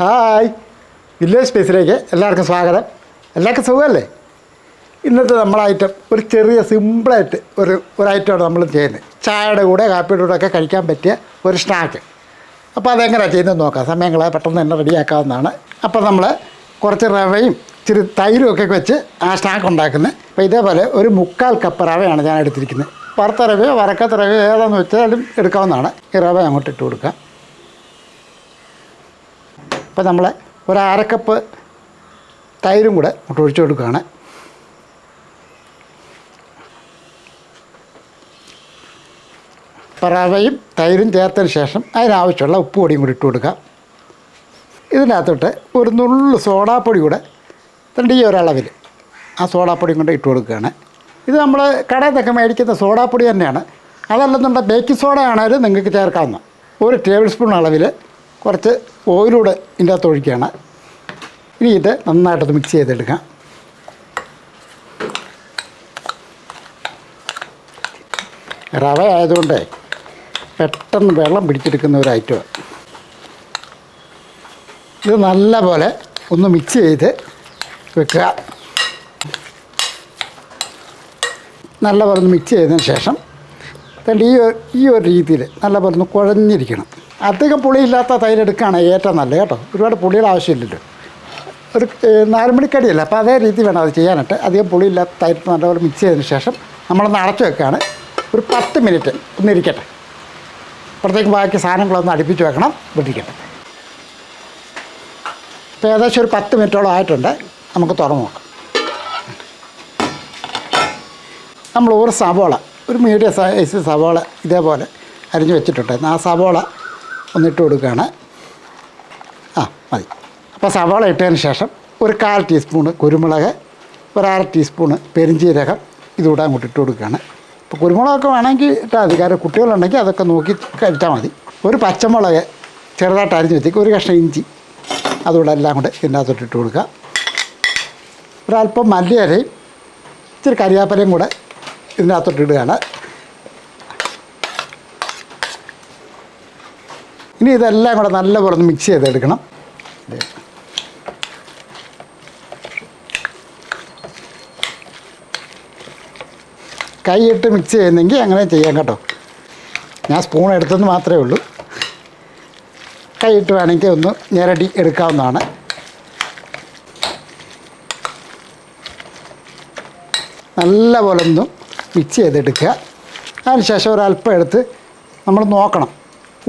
Hi. Village സ്പേസിലേക്ക് എല്ലാവർക്കും സ്വാഗതം. എല്ലാവർക്കും സുഖമല്ലേ? ഇന്നത്തെ നമ്മളെ ഐറ്റം ഒരു ചെറിയ സിമ്പിളായിട്ട് ഒരു ഒരു ഐറ്റമാണ് നമ്മൾ ചെയ്യുന്നത്. ചായയുടെ കൂടെ കാപ്പിയുടെ കൂടെ ഒക്കെ കഴിക്കാൻ പറ്റിയ ഒരു സ്നാക്ക് അപ്പോൾ അതെങ്ങനെയാണ് ചെയ്യുന്നതെന്ന് നോക്കാം. സമയങ്ങളെ പെട്ടെന്ന് തന്നെ റെഡിയാക്കാവുന്നതാണ് അപ്പോൾ നമ്മൾ കുറച്ച് റവയും ഇച്ചിരി തൈരും ഒക്കെ വെച്ച് ആ സ്നാക്ക് ഉണ്ടാക്കുന്നത്. അപ്പോൾ ഇതേപോലെ ഒരു മുക്കാൽ കപ്പ് റവയാണ് ഞാൻ എടുത്തിരിക്കുന്നത്. വറുത്ത റവയോ വറക്കാത്ത റവയോ ഏതാണെന്ന് വെച്ചാലും എടുക്കാവുന്നതാണ്. ഈ റവ അങ്ങോട്ട് ഇട്ട് കൊടുക്കാം. അപ്പോൾ നമ്മൾ ഒരു അരക്കപ്പ് തൈരും കൂടെ അങ്ങോട്ട് ഒഴിച്ചു കൊടുക്കുകയാണ്. റവയും തൈരും ചേർത്തതിന് ശേഷം അതിനാവശ്യമുള്ള ഉപ്പ് പൊടിയും കൂടി ഇട്ട് കൊടുക്കാം. ഇതിനകത്തോട്ട് ഒരു നുള്ളു സോഡാപ്പൊടി കൂടെ രണ്ട് ഈ ഒരളവിൽ ആ സോഡാപ്പൊടിയും കൊണ്ട് ഇട്ട് കൊടുക്കുകയാണ്. ഇത് നമ്മൾ കടയിൽ നിന്നൊക്കെ മേടിക്കുന്ന സോഡാപ്പൊടി തന്നെയാണ്. അതല്ലെന്നുണ്ടെങ്കിൽ ബേക്കിംഗ് സോഡ ആണെങ്കിലും നിങ്ങൾക്ക് ചേർക്കാവുന്ന ഒരു ടേബിൾ സ്പൂൺ അളവിൽ കുറച്ച് ഓയിലൂടെ ഇതിന്റെ അകത്ത് ഒഴിക്കുകയാണ്. ഇനി ഇത് നന്നായിട്ടത് മിക്സ് ചെയ്തെടുക്കാം. റവ ആയതുകൊണ്ട് പെട്ടെന്ന് വെള്ളം പിടിച്ചെടുക്കുന്ന ഒരു ഐറ്റമാണ്. ഇത് നല്ലപോലെ ഒന്ന് മിക്സ് ചെയ്ത് വെക്കുക. നല്ലപോലെ ഒന്ന് മിക്സ് ചെയ്തതിന് ശേഷം ഈ ഈ ഒരു രീതിയിൽ നല്ലപോലെ ഒന്ന് കുഴഞ്ഞിരിക്കണം. അധികം പുളിയില്ലാത്ത തൈരെടുക്കുകയാണ് ഏറ്റവും നല്ലത് കേട്ടോ. ഒരുപാട് പുളിയുടെ ആവശ്യമില്ലല്ലോ. ഒരു നാല് മണിക്കടിയല്ല അപ്പോൾ അതേ രീതി വേണം അത് ചെയ്യാനായിട്ട്. അധികം പുളിയില്ലാത്ത തൈര് നല്ലപോലെ മിക്സ് ചെയ്തതിന് ശേഷം നമ്മളൊന്ന് അടച്ചു വെക്കുകയാണ്. ഒരു പത്ത് മിനിറ്റ് ഒന്ന് ഇരിക്കട്ടെ. അപ്പോഴത്തേക്ക് ബാക്കി സാധനങ്ങളൊന്ന് അടുപ്പിച്ച് വെക്കണം വിട്ടിരിക്കട്ടെ ഇപ്പോൾ ഏകദേശം ഒരു പത്ത് മിനിറ്റോളം ആയിട്ടുണ്ട്. നമുക്ക് തുറന്നു നോക്കാം. നമ്മൾ ഒരു സവോള ഒരു മീഡിയം സൈസ് സവോള ഇതേപോലെ അരിഞ്ഞ് വെച്ചിട്ടുണ്ടായിരുന്നു ആ സവോള ഒന്നിട്ട് കൊടുക്കുകയാണ്. ആ മതി. അപ്പോൾ സവാള ഇട്ടതിന് ശേഷം ഒരു കാൽ ടീസ്പൂണ് കുരുമുളക് ഒരു അര ടീസ്പൂണ് പെരിഞ്ചീരകം ഇതുകൂടെ അങ്ങോട്ട് ഇട്ട് കൊടുക്കുകയാണ്. ഇപ്പോൾ കുരുമുളകൊക്കെ വേണമെങ്കിൽ ഇട്ടാൽ മതി. കാരണം കുട്ടികളുണ്ടെങ്കിൽ അതൊക്കെ നോക്കി കഴിച്ചാൽ മതി. ഒരു പച്ചമുളക് ചെറുതായിട്ട് അരിഞ്ഞ് വെച്ചേക്ക് ഒരു കഷ്ണം ഇഞ്ചി അതുകൂടെ എല്ലാം കൂടെ ഇതിന്റെ അകത്തോട്ട് ഇട്ട് കൊടുക്കുക. ഒരല്പം മല്ലിയരയും ഇച്ചിരി കരിയാപ്പലയും കൂടെ ഇതിന്റെ അകത്തോട്ട് ഇടുകയാണ്. ഇനി ഇതെല്ലാം കൂടെ നല്ലപോലെ ഒന്ന് മിക്സ് ചെയ്തെടുക്കണം. കൈയിട്ട് മിക്സ് ചെയ്യുന്നെങ്കിൽ അങ്ങനെ ചെയ്യാം കേട്ടോ. ഞാൻ സ്പൂൺ എടുത്തെന്ന് മാത്രമേ ഉള്ളൂ. കൈയിട്ട് വേണമെങ്കിൽ ഒന്ന് ഞെരടി എടുക്കാവുന്നതാണ്. നല്ലപോലെ ഒന്ന് മിക്സ് ചെയ്തെടുക്കുക. അതിനുശേഷം ഒരല്പം എടുത്ത് നമ്മൾ നോക്കണം.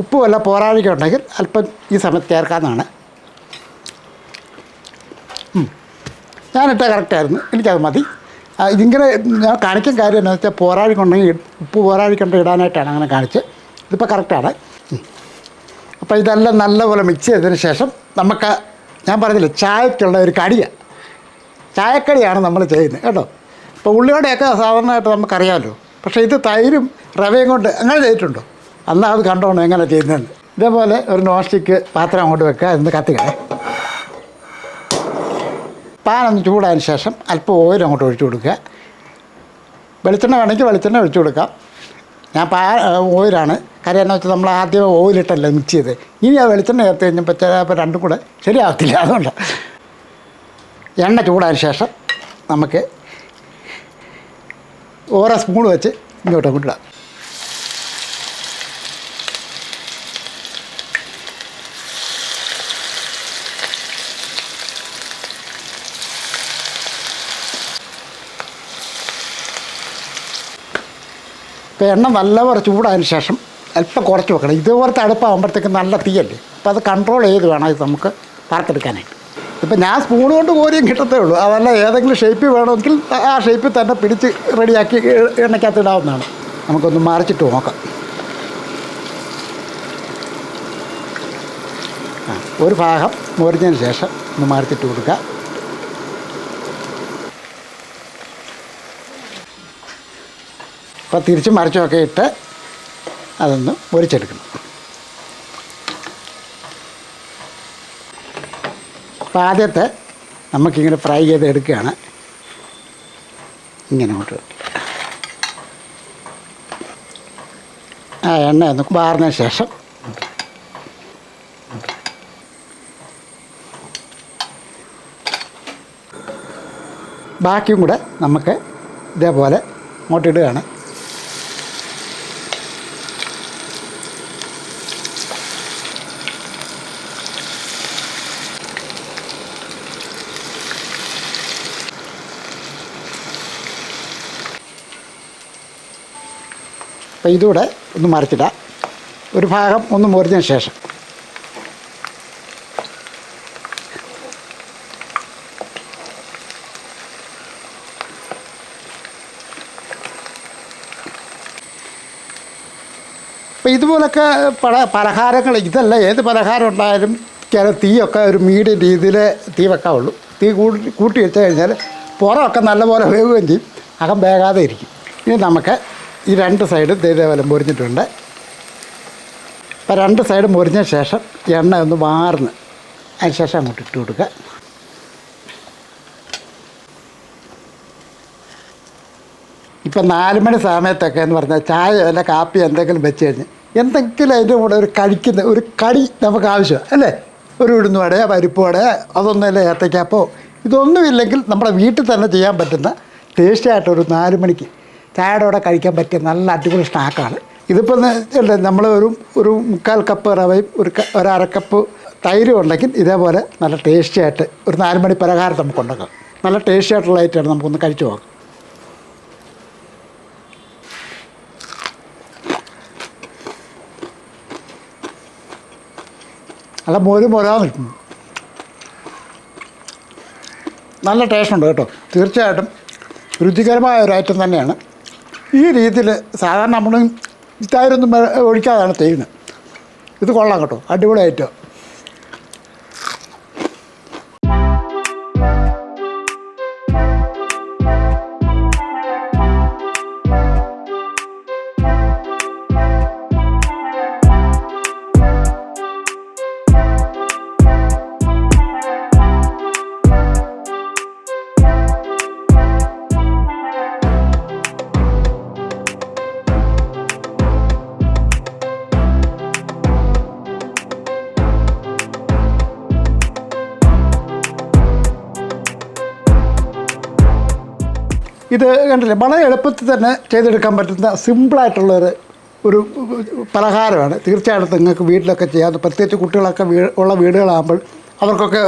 ഉപ്പ് വല്ല പോരാഴിക്കുണ്ടെങ്കിൽ അല്പം ഈ സമയത്ത് ചേർക്കാമെന്നാണ്. ഞാനിട്ട കറക്റ്റായിരുന്നു എനിക്കത് മതി. ഇതിങ്ങനെ ഞാൻ കാണിക്കാൻ കാര്യം എന്താണെന്ന് വെച്ചാൽ പോരാഴിക്കുണ്ടെങ്കിൽ ഉപ്പ് പോരാഴിക്കുണ്ടെങ്കിൽ ഇടാനായിട്ടാണ് അങ്ങനെ കാണിച്ച് ഇതിപ്പോൾ കറക്റ്റാണ്. അപ്പോൾ ഇതെല്ലാം നല്ലപോലെ മിക്സ് ചെയ്തതിന് ശേഷം നമുക്ക് ഞാൻ പറഞ്ഞില്ലേ ചായക്കുള്ള ഒരു കടിയാണ് ചായക്കടിയാണ് നമ്മൾ ചെയ്യുന്നത് കേട്ടോ. ഇപ്പോൾ ഉള്ളിയോടെയൊക്കെ സാധാരണയായിട്ട് നമുക്കറിയാമല്ലോ. പക്ഷേ ഇത് തൈരും റവയും കൊണ്ട് അങ്ങനെ ചെയ്തിട്ടുണ്ടോ? അന്ന് അത് കണ്ടോണം എങ്ങനെ ചെയ്യുന്നതെന്ന് ഇതേപോലെ ഒരു നോൺ സ്റ്റിക്ക് പാത്രം അങ്ങോട്ട് വെക്കുക അതിന് കത്തിക്കണേ. പാനൊന്ന് ചൂടായതിന് ശേഷം അല്പം ഓയിൽ അങ്ങോട്ട് ഒഴിച്ചു കൊടുക്കുക. വെളിച്ചെണ്ണ വേണമെങ്കിൽ വെളിച്ചെണ്ണ ഒഴിച്ചു കൊടുക്കാം. ഞാൻ പാ ഓയിലാണ്. കാര്യം എന്നാ വെച്ചാൽ നമ്മൾ ആദ്യം ഓയിലിട്ടല്ലേ മിക്സ് ചെയ്ത്. ഇനി ആ വെളിച്ചെണ്ണ ചേർത്ത് കഴിഞ്ഞപ്പോൾ ചിലപ്പോൾ രണ്ടും കൂടെ ശരിയാകത്തില്ല അതുകൊണ്ട്. എണ്ണ ചൂടായതിന് ശേഷം നമുക്ക് ഓരോ സ്പൂൺ വെച്ച് ഇങ്ങോട്ട് അങ്ങോട്ട് ഇടാം ഇപ്പോൾ എണ്ണ നല്ലപോലെ ചൂടായതിന് ശേഷം അല്പം കുറച്ച് വെക്കണം. ഇതുപോലത്തെ അടുപ്പാകുമ്പോഴത്തേക്ക് നല്ല തീയല്ലേ? അപ്പോൾ അത് കൺട്രോൾ ചെയ്ത് വേണം ഇത് നമുക്ക് വറുത്തെടുക്കാനായിട്ട്. ഇപ്പം ഞാൻ സ്പൂൺ കൊണ്ട് കോരിയും കിട്ടത്തേ ഉള്ളൂ. അതല്ല ഏതെങ്കിലും ഷേപ്പിൽ വേണമെങ്കിൽ ആ ഷേപ്പിൽ തന്നെ പിടിച്ച് റെഡിയാക്കി എണ്ണയ്ക്കകത്ത് ഇടാവുന്നതാണ്. നമുക്കൊന്ന് മറിച്ചിട്ട് നോക്കാം. ഒരു ഭാഗം മുറിഞ്ഞതിന് ശേഷം ഒന്ന് മറിച്ചിട്ട് കൊടുക്കുക. അപ്പോൾ തിരിച്ചും മറിച്ചുമൊക്കെ ഇട്ട് അതൊന്ന് പൊരിച്ചെടുക്കണം അപ്പോൾ ആദ്യത്തെ നമുക്കിങ്ങനെ ഫ്രൈ ചെയ്ത് എടുക്കുകയാണ് ഇങ്ങനെ കൊണ്ട് ആ എണ്ണ ഒന്ന് വാർന്ന ശേഷം ബാക്കിയും കൂടെ നമുക്ക് ഇതേപോലെ അങ്ങോട്ട് ഇടുകയാണ്. അപ്പോൾ ഇതുകൂടെ ഒന്ന് മറിച്ചിടാം. ഒരു ഭാഗം ഒന്ന് മുറിഞ്ഞതിന് ശേഷം. അപ്പോൾ ഇതുപോലൊക്കെ പല പലഹാരങ്ങൾ ഇതല്ല ഏത് പലഹാരം ഉണ്ടായാലും ചില തീയൊക്കെ ഒരു മീഡിയം രീതിയിൽ തീ വെക്കാവുള്ളൂ. തീ കൂട്ടി കൂട്ടി വെച്ച് കഴിഞ്ഞാൽ പുറമൊക്കെ നല്ലപോലെ വേവുകയും ചെയ്യും. അകം വേകാതെ ഇരിക്കും. ഇനി നമുക്ക് ഈ രണ്ട് സൈഡും ഇതേപോലെ മുറിഞ്ഞിട്ടുണ്ട്. അപ്പോൾ രണ്ട് സൈഡ് മുറിഞ്ഞ ശേഷം എണ്ണ ഒന്ന് വാർന്ന് അതിന് ശേഷം അങ്ങോട്ട് ഇട്ട് കൊടുക്കുക. ഇപ്പം നാല് മണി സമയത്തൊക്കെ എന്ന് പറഞ്ഞാൽ ചായ അല്ല കാപ്പി എന്തെങ്കിലും വെച്ച് കഴിഞ്ഞ് എന്തെങ്കിലും അതിന്റെ കൂടെ ഒരു കഴിക്കുന്ന ഒരു കടി നമുക്ക് ആവശ്യമാണ് അല്ലേ? ഒരു ഉഴുന്ന് വടയോ പരിപ്പ് വടയോ അതൊന്നുമല്ല ഏത്തയ്ക്കാപ്പോ ഇതൊന്നുമില്ലെങ്കിൽ നമ്മുടെ വീട്ടിൽ തന്നെ ചെയ്യാൻ പറ്റുന്ന ടേസ്റ്റി ആയിട്ടൊരു നാല് മണിക്ക് ചായയുടെ കഴിക്കാൻ പറ്റിയ നല്ല അടിപൊളി സ്നാക്കാണ്. ഇതിപ്പോൾ നമ്മൾ ഒരു ഒരു മുക്കാൽ കപ്പ് റവയും ഒരു ഒരു അരക്കപ്പ് തൈരും ഉണ്ടെങ്കിൽ ഇതേപോലെ നല്ല ടേസ്റ്റി ആയിട്ട് ഒരു നാല് മണി പലഹാരം നമുക്ക് ഉണ്ടാക്കാം. നല്ല ടേസ്റ്റി ആയിട്ടുള്ള ഐറ്റമാണ് നമുക്കൊന്ന് കഴിച്ചു നോക്കാം. നല്ല മോര് മോരാന്ന് കിട്ടുന്നു നല്ല ടേസ്റ്റ് ഉണ്ട് കേട്ടോ. തീർച്ചയായിട്ടും രുചികരമായ ഒരു ഐറ്റം തന്നെയാണ്. ഈ രീതിയിൽ സാധാരണ നമ്മൾ ഇത്തായിരൊന്നും ഒഴിക്കാതാണ് ചെയ്യുന്നത്. ഇത് കൊള്ളാം കേട്ടോ. അടിപൊളി ഇത് കണ്ടില്ലേ? വളരെ എളുപ്പത്തിൽ തന്നെ ചെയ്തെടുക്കാൻ പറ്റുന്ന സിമ്പിളായിട്ടുള്ളൊരു ഒരു പലഹാരമാണ്. തീർച്ചയായിട്ടും നിങ്ങൾക്ക് വീട്ടിലൊക്കെ ചെയ്യാം പ്രത്യേകിച്ച് കുട്ടികളൊക്കെ വീ ഉള്ള വീടുകളാകുമ്പോൾ അവർക്കൊക്കെ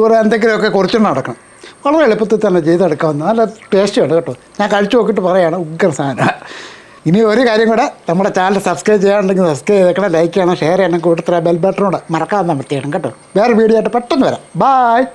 ഒരു എന്തെങ്കിലുമൊക്കെ കുറച്ചുകൊണ്ട് നടക്കണം. വളരെ എളുപ്പത്തിൽ തന്നെ ചെയ്തെടുക്കാവുന്ന നല്ല ടേസ്റ്റിയാണ് കേട്ടോ. ഞാൻ കഴിച്ചു നോക്കിയിട്ട് പറയുകയാണ് ഉഗ്ര സാധനം. ഇനി ഒരു കാര്യം കൂടെ നമ്മുടെ ചാനൽ സബ്സ്ക്രൈബ് ചെയ്യാനുണ്ടെങ്കിൽ സബ്സ്ക്രൈബ് ചെയ്തേക്കണം ലൈക്ക് ചെയ്യണം ഷെയർ ചെയ്യണം കൂടുതൽ ബെൽ ബട്ടണോട് മറക്കാതെ ചെയ്യണം കേട്ടോ. വേറെ വീഡിയോ ആയിട്ട് പെട്ടെന്ന് വരാം. ബായ്